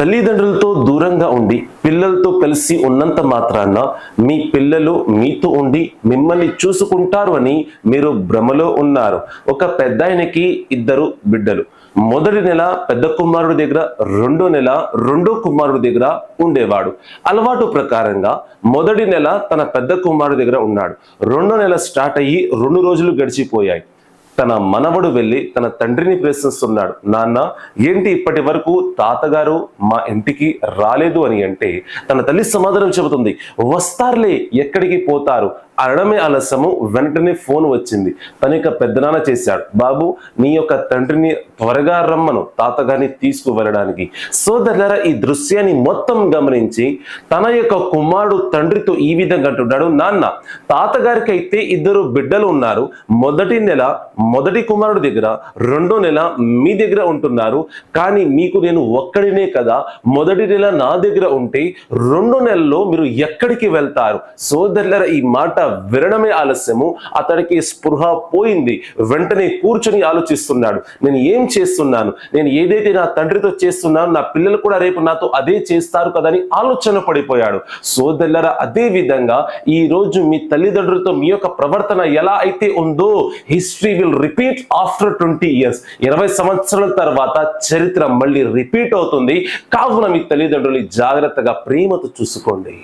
తల్లిదండ్రులతో దూరంగా ఉండి పిల్లలతో కలిసి ఉన్నంత మాత్రాన మీ పిల్లలు మీతో ఉండి మిమ్మల్ని చూసుకుంటారు అని మీరు భ్రమలో ఉన్నారు. ఒక పెద్ద ఆయనకి ఇద్దరు బిడ్డలు. మొదటి నెల పెద్ద కుమారుడి దగ్గర రెండో నెల రెండో కుమారుడి దగ్గర ఉండేవాడు. అలవాటు ప్రకారంగా మొదటి నెల తన పెద్ద కుమారుడి దగ్గర ఉన్నాడు. రెండో నెల స్టార్ట్ అయ్యి రెండు రోజులు గడిచిపోయాయి. తన మనవడు వెళ్ళి తన తండ్రిని ప్రశ్నిస్తున్నాడు నాన్న ఏంటి ఇప్పటి వరకు తాతగారు మా ఇంటికి రాలేదు అని అంటే తన తల్లి సమాధానం చెబుతుంది. వస్తారులే ఎక్కడికి పోతారు? అనడమే ఆలస్యము వెంటనే ఫోన్ వచ్చింది. తన యొక్క పెద్దనాన్న చేశాడు బాబు నీ యొక్క తండ్రిని త్వరగా రమ్మను తాతగారిని తీసుకువెళ్ళడానికి. సోదరులరా ఈ దృశ్యాన్ని మొత్తం గమనించి తన యొక్క కుమారుడు తండ్రితో ఈ విధంగా అంటున్నాడు నాన్న తాతగారికి అయితే ఇద్దరు బిడ్డలు ఉన్నారు. మొదటి నెల మొదటి కుమారుడు దగ్గర రెండో నెల మీ దగ్గర ఉంటున్నారు. కానీ మీకు నేను ఒక్కడినే కదా మొదటి నెల నా దగ్గర ఉంటే రెండో నెలలో మీరు ఎక్కడికి వెళ్తారు? సోదరులర ఈ మాట వినడమే ఆలస్యము. అతడికి స్పృహ పోయింది. వెంటనే కూర్చొని ఆలోచిస్తున్నాడు. నేను ఏం చేస్తున్నాను? నేను ఏదైతే నా తండ్రితో చేస్తున్నాను నా పిల్లలు కూడా రేపు నాతో అదే చేస్తారు కదని ఆలోచన పడిపోయాడు. సోదరులర అదే విధంగా ఈ రోజు మీ తల్లిదండ్రులతో మీ యొక్క ప్రవర్తన ఎలా అయితే ఉందో history will repeat after twenty years ఇరవై సంవత్సరాల తర్వాత చరిత్ర మళ్ళీ రిపీట్ అవుతుంది. కావున మీ తల్లిదండ్రులు జాగ్రత్తగా ప్రేమతో చూసుకోండి.